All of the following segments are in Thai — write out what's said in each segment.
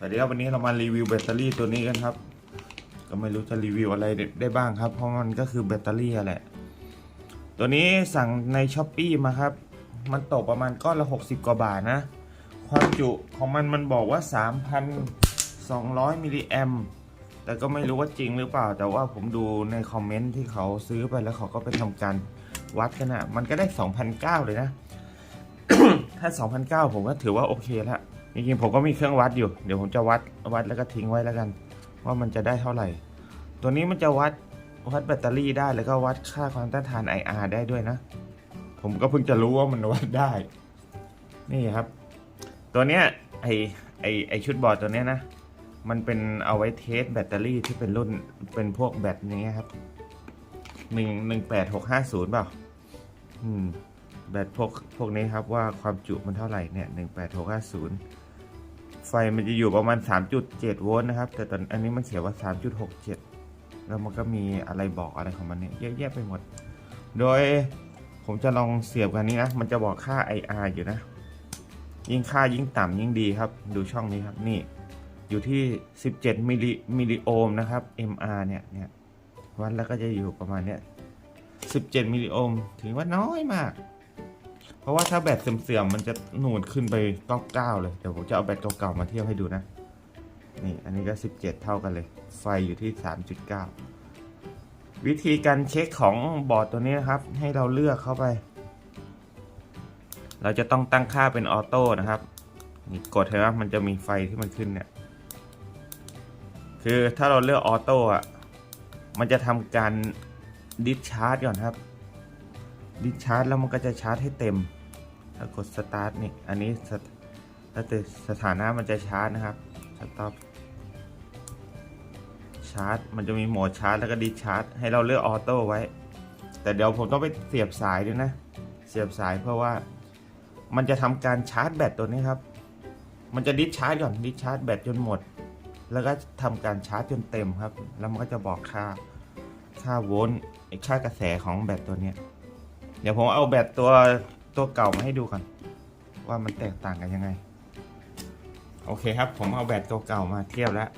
สวัสดีครับวันนี้เรามารีวิวแบตเตอรี่ตัวนี้กันครับ ก็ไม่รู้จะรีวิวอะไรได้บ้างครับ เพราะมันก็คือแบตเตอรี่แหละ ตัวนี้สั่งในช้อปปีมาครับ มันตกประมาณก้อนละ 60 กว่าบาทนะ ความจุของมันมันบอกว่า 3,200 มิลลิแอมแต่ก็ไม่รู้ว่าจริงหรือเปล่า แต่ว่าผมดูในคอมเมนต์ที่เขาซื้อไปแล้วเขาก็ไปทำการวัดกันอะมันก็ได้2,009เลยนะ ถ้า2,009ผมก็ถือว่าโอเคแล้ว จริงๆผมก็มีเครื่องวัดอยู่ เดี๋ยวผมจะวัดวัดแล้วก็ทิ้งไว้แล้วกัน ว่ามันจะได้เท่าไหร่ ตัวนี้มันจะวัดวัดแบตเตอรี่ได้แล้วก็วัดค่าความต้านทาน IR ได้ด้วยนะ ผมก็เพิ่งจะรู้ว่ามันวัดได้ นี่ครับ ตัวเนี้ยไอไอไอชุดบอร์ดตัวเนี้ยนะ มันเป็นเอาไว้เทสแบตเตอรี่ที่เป็นรุ่นเป็นพวกแบตอย่างเงี้ยครับหนึ่งหนึ่งแปดหกห้าศูนย์เปล่า อืม แบตพวกพวกนี้ครับว่าความจุมันเท่าไหร่เนี่ยหนึ่งแปดหกห้าศูนย์ไฟมันจะอยู่ประมาณสามจุดเจ็ดโวลต์นะครับ แต่ตอนอันนี้มันเขียนว่าสามจุดหกเจ็ดแล้วมันก็มีอะไรบอกอะไรของมันเนี่ยเยอะแยะไปหมด โดยผมจะลองเสียบกันนี้นะ มันจะบอกค่า IR อยู่นะ ยิ่งค่ายิ่งต่ำยิ่งดีครับ ดูช่องนี้ครับนี่ อยู่ที่ 17มิลลิมิลลิโอห์มนะครับ MR เนี่ยเนี่ยวัดแล้วก็จะอยู่ประมาณเนี้ย17มิลลิโอห์มถือว่าน้อยมาก ราะว่าถ้าแบตเสื่อมๆมันจะหนูดขึ้นไป99เลยเดี๋ยวผมจะเอาแบตเก่าๆมาเทียบให้ดูนะนี่อันนี้ก็ 17 เท่ากันเลย ไฟอยู่ที่ 3.9 วิธีการเช็คของบอร์ดตัวนี้นะครับ ให้เราเลือกเข้าไป เราจะต้องตั้งค่าเป็นออโต้นะครับนี่กดเห็นไหมมันจะมีไฟที่มันขึ้นเนี่ยคือถ้าเราเลือกออโต้อะมันจะทำการดิสชาร์จก่อนครับดิสชาร์จแล้วมันก็จะชาร์จให้เต็ม ถ้ากดสตาร์ทนี่อันนี้สถแล้วแต่สถานะมันจะชาร์จนะครับสต็อปชาร์จ มันจะมีโหมดชาร์จแล้วก็ดิชาร์จ ให้เราเลือกออโต้ไว้ แต่เดี๋ยวผมต้องไปเสียบสายด้วยนะ เสียบสายเพราะว่ามันจะทำการชาร์จแบตตัวนี้ครับ มันจะดิชาร์จก่อนดิชาร์จแบตจนหมด แล้วก็ทำการชาร์จจนเต็มครับ แล้วมันก็จะบอกค่า ค่าโวลต์ค่ากระแสของแบตตัวเนี้ เดี๋ยวผมเอาแบตตัว ตัวเก่ามาให้ดูก่อนว่ามันแตกต่างกันยังไง โอเคครับ ผมเอาแบตตัวเก่ามาเทียบแล้ว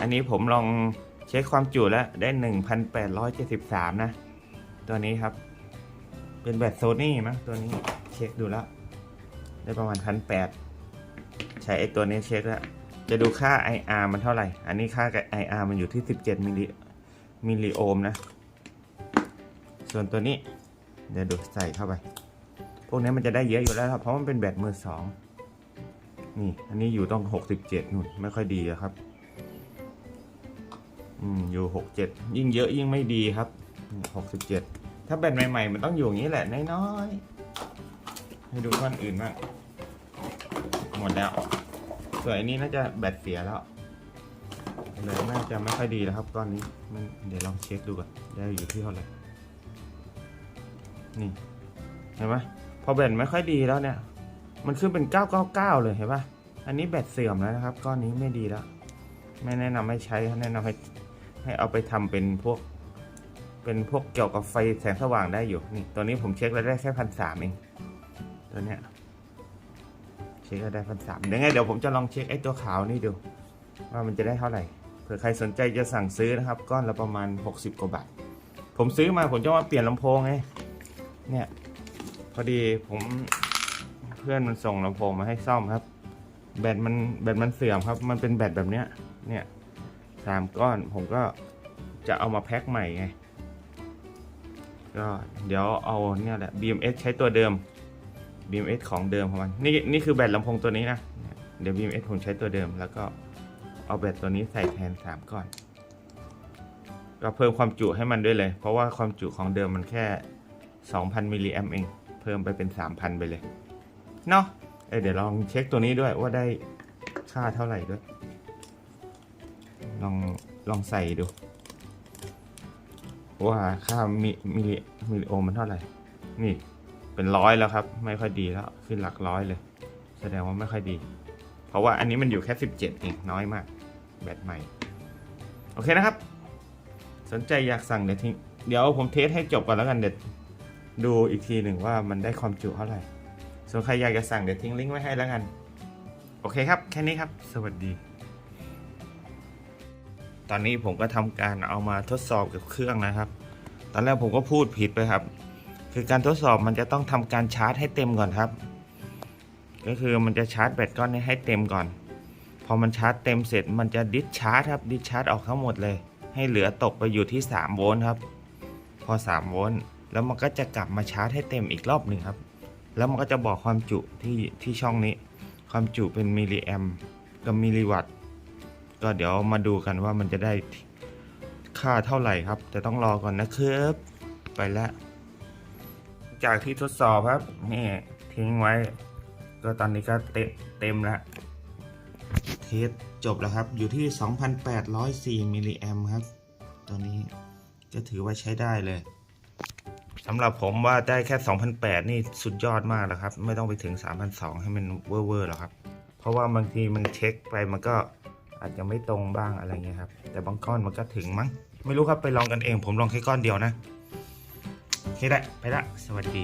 อันนี้ผมลองเช็คความจุแล้วได้ 1,873 นะ ตัวนี้ครับ เป็นแบตโซนี่มั้งตัวนี้เช็คดูแล้ว ได้ประมาณพันแปดใช้ไอตัวนี้เช็คแล้ว จะดูค่า IR มันเท่าไหร่ อันนี้ค่า IR มันอยู่ที่ 17มิลลิมิลลิโอห์มนะ ส่วนตัวนี้ เดี๋ยวดูใส่เข้าไป พวกนี้มันจะได้เยอะอยู่แล้วครับ เพราะมันเป็นแบตมือสองนี่ อันนี้อยู่ต้อง67นู่นไม่ค่อยดีครับ อืมอยู่67ยิ่งเยอะยิ่งไม่ดีครับนี่67ถ้าแบตใหม่ ๆ มันต้องอยู่อย่างนี้แหละน้อยๆให้ดูก้อนอื่นบ้างหมดแล้วส่วนอันนี้น่าจะแบตเสียแล้วเลยน่าจะไม่ค่อยดีแล้วครับก้อนนี้มันเดี๋ยวลองเช็คดูก่อนได้อยู่ที่เท่าไหร่นี่เห็นไหม พอแบตไม่ค่อยดีแล้วเนี่ย มันขึ้นเป็น 999 เลยเห็นปะอันนี้แบตเสื่อมแล้วนะครับ ก้อนนี้ไม่ดีแล้ว ไม่แนะนำให้ใช้แนะนำให้ให้เอาไปทำเป็นพวก เป็นพวกเกี่ยวกับไฟแสงสว่างได้อยู่ นี่ ตัวนี้ผมเช็คแล้วได้แค่พันสามเอง ตัวเนี้ย เช็คแล้วได้พันสามเดี๋ยวไงเดี๋ยวผมจะลองเช็คไอ้ตัวขาวนี่ดู ว่ามันจะได้เท่าไหร่ เผื่อใครสนใจจะสั่งซื้อนะครับ ก้อนละประมาณ 60 กว่าบาท ผมซื้อมาผมจะมาเปลี่ยนลำโพงไง เนี่ย พอดีผมเพื่อนมันส่งลำโพงมาให้ซ่อมครับ แบตมันแบตมันเสื่อมครับ มันเป็นแบตแบบเนี้ย เนี่ยสามก้อนผมก็จะเอามาแพ็คใหม่ไง ก็เดี๋ยวเอาเนี่ยแหละ BMS ใช้ตัวเดิม BMS ของเดิมของมัน นี่นี่คือแบตลำโพงตัวนี้นะ เดี๋ยว BMS ผมใช้ตัวเดิม แล้วก็เอาแบตตัวนี้ใส่แทนสามก้อน ก็เพิ่มความจุให้มันด้วยเลย เพราะว่าความจุของเดิมมันแค่ 2,000มิลลิแอมเอง พิ่มไปเป็น 3,000 ไปเลย เนาะเเดี๋ยวลองเช็คตัวนี้ด้วยว่าได้ค่าเท่าไหร่ด้วย ลองลองใส่ดู ว่าค่ามิมิลิมิลิโอห์มมันเท่าไหร่ นี่เป็นร้อยแล้วครับ ไม่ค่อยดีแล้ว ขึ้นหลักร้อยเลย แสดงว่าไม่ค่อยดี เพราะว่าอันนี้มันอยู่แค่ 17เองน้อยมาก แบตใหม่ โอเคนะครับ สนใจอยากสั่งเดี๋ยวทิ้งเดี๋ยวผมเทสให้จบก่อนแล้วกันเดี๋ยว ดูอีกทีหนึ่งว่ามันได้ความจุเท่าไหร่ ส่วนใครอยากจะสั่งเดี๋ยวทิ้งลิงก์ไว้ให้แล้วกัน โอเคครับ แค่นี้ครับ สวัสดี ตอนนี้ผมก็ทำการเอามาทดสอบกับเครื่องนะครับ ตอนแรกผมก็พูดผิดไปครับ คือการทดสอบมันจะต้องทำการชาร์จให้เต็มก่อนครับ ก็คือมันจะชาร์จแบตก้อนนี้ให้เต็มก่อน พอมันชาร์จเต็มเสร็จมันจะดิสชาร์จครับดิสชาร์จออกทั้งหมดเลย ให้เหลือตกไปอยู่ที่ 3 โวลต์ครับ พอ 3 โวลต์ แล้วมันก็จะกลับมาชาร์จให้เต็มอีกรอบหนึ่งครับ แล้วมันก็จะบอกความจุที่ที่ช่องนี้ ความจุเป็นมิลลิแอมกับมิลลิวัตต์ก็เดี๋ยวมาดูกันว่ามันจะได้ค่าเท่าไหร่ครับ แต่ต้องรอก่อนนะครับ ไปแล้ว จากที่ทดสอบครับนี่ทิ้งไว้ ก็ตอนนี้ก็เต็มเต็มแล้วเทสจบแล้วครับ อยู่ที่ 2,804มิลลิแอมครับตอนนี้ก็ถือว่าใช้ได้เลย สำหรับผมว่าได้แค่ 2,008 นี่สุดยอดมากแล้วครับ ไม่ต้องไปถึง 3,002 ให้มันเวอร์ๆหรอกครับ เพราะว่าบางทีมันเช็คไปมันก็อาจจะไม่ตรงบ้างอะไรเงี้ยครับ แต่บางก้อนมันก็ถึงมั้ง ไม่รู้ครับไปลองกันเอง ผมลองแค่ก้อนเดียวนะ โอเคได้ ไปละ สวัสดี